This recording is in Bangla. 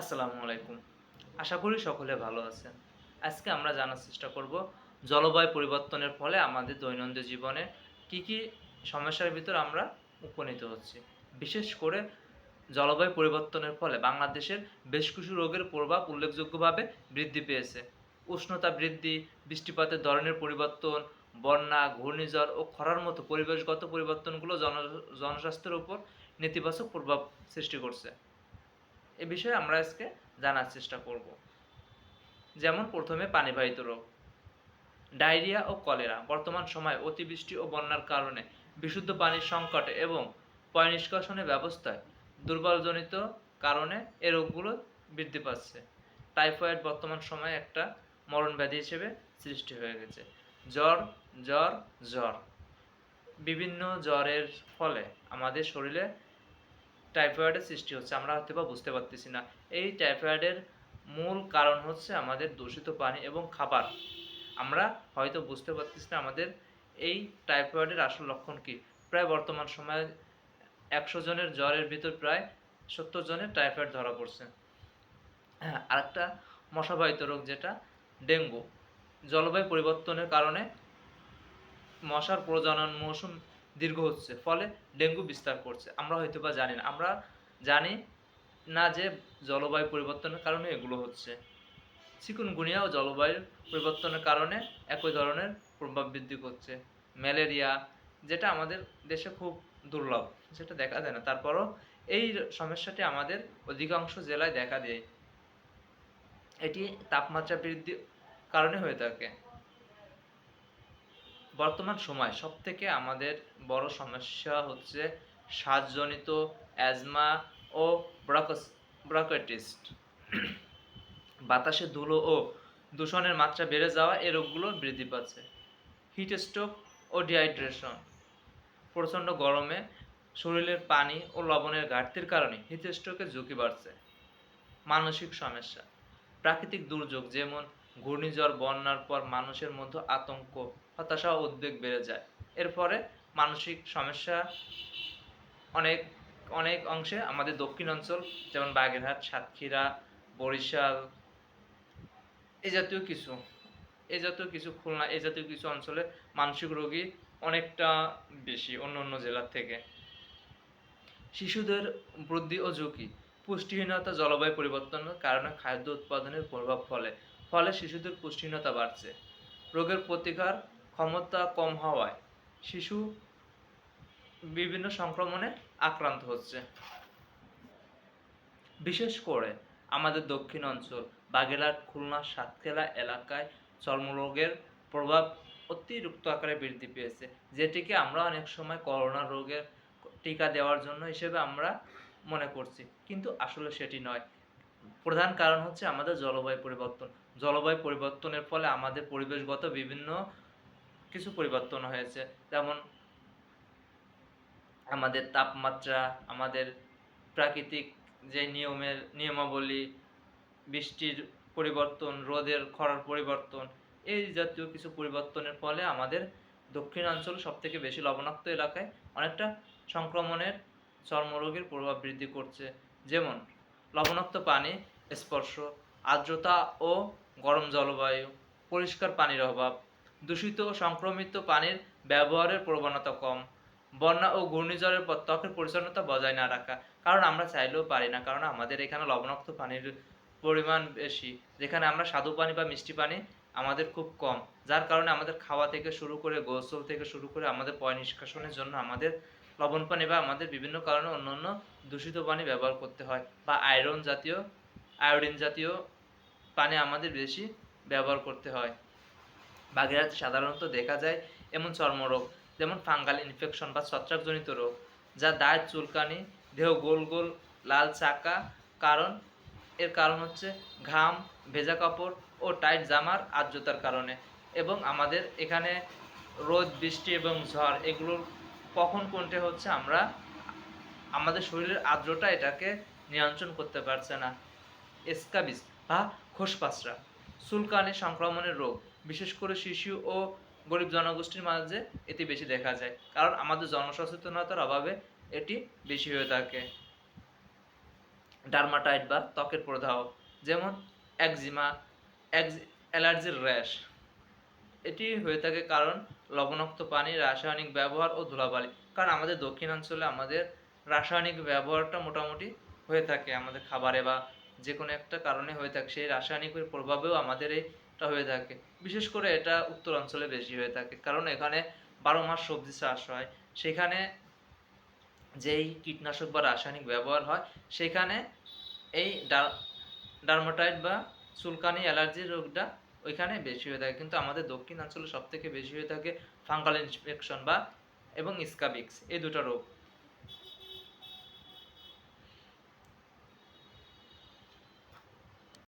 আসসালামু আলাইকুম। আশা করি সকলে ভালো আছেন। আজকে আমরা জানার চেষ্টা করব জলবায়ু পরিবর্তনের ফলে আমাদের দৈনন্দিন জীবনে কি কি সমস্যার ভিতর আমরা উপনীত হচ্ছি। বিশেষ করে জলবায়ু পরিবর্তনের ফলে বাংলাদেশের বেশ কিছু রোগের প্রভাব উল্লেখযোগ্যভাবে বৃদ্ধি পেয়েছে। উষ্ণতা বৃদ্ধি, বৃষ্টিপাতের ধরনের পরিবর্তন, বন্যা, ঘূর্ণিঝড় ও খরার মতো পরিবেশগত পরিবর্তনগুলো জন, জনস্বাস্থ্যের উপর নেতিবাচক প্রভাব সৃষ্টি করছে। এ বিষয়ে আমরা আজকে জানার চেষ্টা করব। যেমন প্রথমে পানিবাহিত রোগ। ডায়রিয়া ও কলেরা বর্তমান সময়ে অতিবৃষ্টি ও বন্যার কারণে বিশুদ্ধ পানির সংকটে এবং পয় নিষ্কাশনের ব্যবস্থায় দুর্বলজনিত কারণে এ রোগগুলো বৃদ্ধি পাচ্ছে। টাইফয়েড বর্তমান সময়ে একটা মরণ ব্যাধি হিসেবে সৃষ্টি হয়ে গেছে। জ্বর জ্বর জ্বর। বিভিন্ন জ্বরের ফলে আমাদের শরীরে টাইফয়েডের সৃষ্টি হচ্ছে, আমরা হয়তো বা বুঝতে পারতেছি না। এই টাইফয়েডের মূল কারণ হচ্ছে আমাদের দূষিত পানি এবং খাবার। আমরা হয়তো বুঝতে পারতেছি না আমাদের এই টাইফয়েডের আসল লক্ষণ কি। প্রায় বর্তমান সময়ে একশো জনের জ্বরের ভিতর প্রায় সত্তর জনের টাইফয়েড ধরা পড়ছে। হ্যাঁ আরেকটা মশাবাহিত রোগ যেটা, ডেঙ্গু। জলবায়ু পরিবর্তনের কারণে মশার প্রজনন মৌসুম দীর্ঘ হচ্ছে। ফলে ডেঙ্গু বিস্তার করছে। আমরা হয়তো বা জানি না। আমরা জানি না যে জলবায়ু পরিবর্তনের কারণে এগুলো হচ্ছে। চিকুনগুনিয়া ও জলবায়ু পরিবর্তনের কারণে একই ধরনের প্রভাব বৃদ্ধি করছে। ম্যালেরিয়া, যেটা আমাদের দেশে খুব দুর্লভ, সেটা দেখা যায় না। তারপরও এই সমস্যাটি আমাদের অধিকাংশ জেলায় দেখা দেয়। এটি তাপমাত্রা বৃদ্ধির কারণে হয়ে থাকে। বর্তমান সময় সব থেকে আমাদের বড় সমস্যা হচ্ছে শ্বাসজনিত অ্যাজমা ও ব্রকস বাতাসে ধুলো ও দূষণের মাত্রা বেড়ে যাওয়া এই রোগগুলো বৃদ্ধি পাচ্ছে। হিট স্ট্রোক ও ডিহাইড্রেশন। প্রচণ্ড গরমে শরীরের পানি ও লবণের ঘাটতির কারণে হিট স্ট্রোকের ঝুঁকি বাড়ছে। মানসিক সমস্যা, প্রাকৃতিক দুর্যোগ যেমন ঘূর্ণিঝড়, বন্যার পর মানুষের মধ্যে আতঙ্ক, হতাশা উদ্বেগ বেড়ে যায়। এর ফলে মানসিক সমস্যা অনেক অনেক অংশে আমাদের দক্ষিণ অঞ্চল যেমন বাগেরহাট, সাতক্ষীরা, বরিশাল এই জাতীয় কিছু এই জাতীয় কিছু খুলনা এই জাতীয় কিছু অঞ্চলে মানসিক রোগী অনেকটা বেশি অন্য অন্য জেলার থেকে। শিশুদের বৃদ্ধি ও ঝুঁকি, পুষ্টিহীনতা, জলবায়ু পরিবর্তনের কারণে খাদ্য উৎপাদনের প্রভাব ফলে ফলে শিশুদের পুষ্টিহীনতা বাড়ছে। রোগের প্রতিকার ক্ষমতা কম হওয়ায় শিশু বিভিন্ন সংক্রমণে আক্রান্ত হচ্ছে। বিশেষ করে আমাদের দক্ষিণ অঞ্চল, বাগেরহাট, খুলনা, সাতক্ষীরা এলাকায় চর্মরোগের প্রভাব অতিরিক্ত আকারে বৃদ্ধি পেয়েছে, যেটিকে আমরা অনেক সময় করোনা রোগের টিকা দেওয়ার জন্য হিসেবে আমরা মনে করছি। কিন্তু আসলে সেটি নয়। প্রধান কারণ হচ্ছে আমাদের জলবায়ু পরিবর্তন। জলবায়ু পরিবর্তনের ফলে আমাদের পরিবেশগত বিভিন্ন কিছু পরিবর্তন হয়েছে। যেমন আমাদের তাপমাত্রা, আমাদের প্রাকৃতিক যে নিয়মের নিয়মাবলী, বৃষ্টির পরিবর্তন, রোদের খরার পরিবর্তন, এই জাতীয় কিছু পরিবর্তনের ফলে আমাদের দক্ষিণাঞ্চল সব থেকে বেশি লবণাক্ত এলাকায় অনেকটা সংক্রমণের চর্মরোগের প্রভাব বৃদ্ধি করছে। যেমন লবণাক্ত পানি, স্পর্শ, আর্দ্রতা ও গরম জলবায়ু, পরিষ্কার পানির অভাব, দূষিত ও সংক্রমিত পানির ব্যবহারের প্রবণতা কম, বন্যা ও ঘূর্ণিঝড়ের ত্বকের পরিচ্ছন্নতা বজায় না রাখা, কারণ আমরা চাইলেও পারি না, কারণ আমাদের এখানে লবণাক্ত পানির পরিমাণ বেশি, যেখানে আমরা স্বাদু পানি বা মিষ্টি পানি আমাদের খুব কম, যার কারণে আমাদের খাওয়া থেকে শুরু করে গোসল থেকে শুরু করে আমাদের পয় নিষ্কাশনের জন্য আমাদের লবণ পানি বা আমাদের বিভিন্ন কারণে অন্য অন্য দূষিত পানি ব্যবহার করতে হয়, বা আয়রন জাতীয়, আয়োডিন জাতীয় পানি আমাদের বেশি ব্যবহার করতে হয়। বাগেরহাটে সাধারণত দেখা যায় এমন চর্মরোগ, যেমন ফাঙ্গাল ইনফেকশন বা ছত্রাকজনিত রোগ, যা দায় চুলকানি, দেহ গোল গোল, লাল চাকা কারণ, এর কারণ হচ্ছে ঘাম, ভেজা কাপড় ও টাইট জামার আর্দ্রতার কারণে। এবং আমাদের এখানে রোদ, বৃষ্টি এবং ঝড় এগুলোর কখন কোনটা হচ্ছে আমরা আমাদের শরীরের আর্দ্রতা এটাকে নিয়ন্ত্রণ করতে পারছে না। এসকাবিস বা খোসপাসরা চুলকানি, সংক্রমণের রোগ, বিশেষ করে শিশু ও গরিব জনগোষ্ঠীর মাঝে এটি বেশি দেখা যায়, কারণ আমাদের জনসচেতনতার অভাবে এটি বেশি হয়ে থাকে। ডার্মাটাইট বা ত্বকের প্রদাহ, যেমন একজিমা অ্যালার্জির র্যাশ। এটি হয়ে থাকে কারণ লবণাক্ত পানি, রাসায়নিক ব্যবহার ও ধুলাবালি, কারণ আমাদের দক্ষিণাঞ্চলে আমাদের রাসায়নিক ব্যবহারটা মোটামুটি হয়ে থাকে আমাদের খাবারে বা যে কোনো একটা কারণে হয়ে থাকে, সেই রাসায়নিকের প্রভাবেও আমাদের এটা হয়ে থাকে। বিশেষ করে এটা উত্তরাঞ্চলে বেশি হয়ে থাকে, কারণ এখানে বারো মাস সবজি চাষ হয়, সেখানে যেই কীটনাশক বা রাসায়নিক ব্যবহার হয়, সেখানে এই ডার- ডার্মাটাইট বা চুলকানি অ্যালার্জির রোগটা ওইখানে বেশি হয়ে থাকে। কিন্তু আমাদের দক্ষিণাঞ্চলে সব থেকে বেশি হয়ে থাকে ফাঙ্গাল ইনফেকশন বা এবং স্কাবিক্স, এই দুটো রোগ।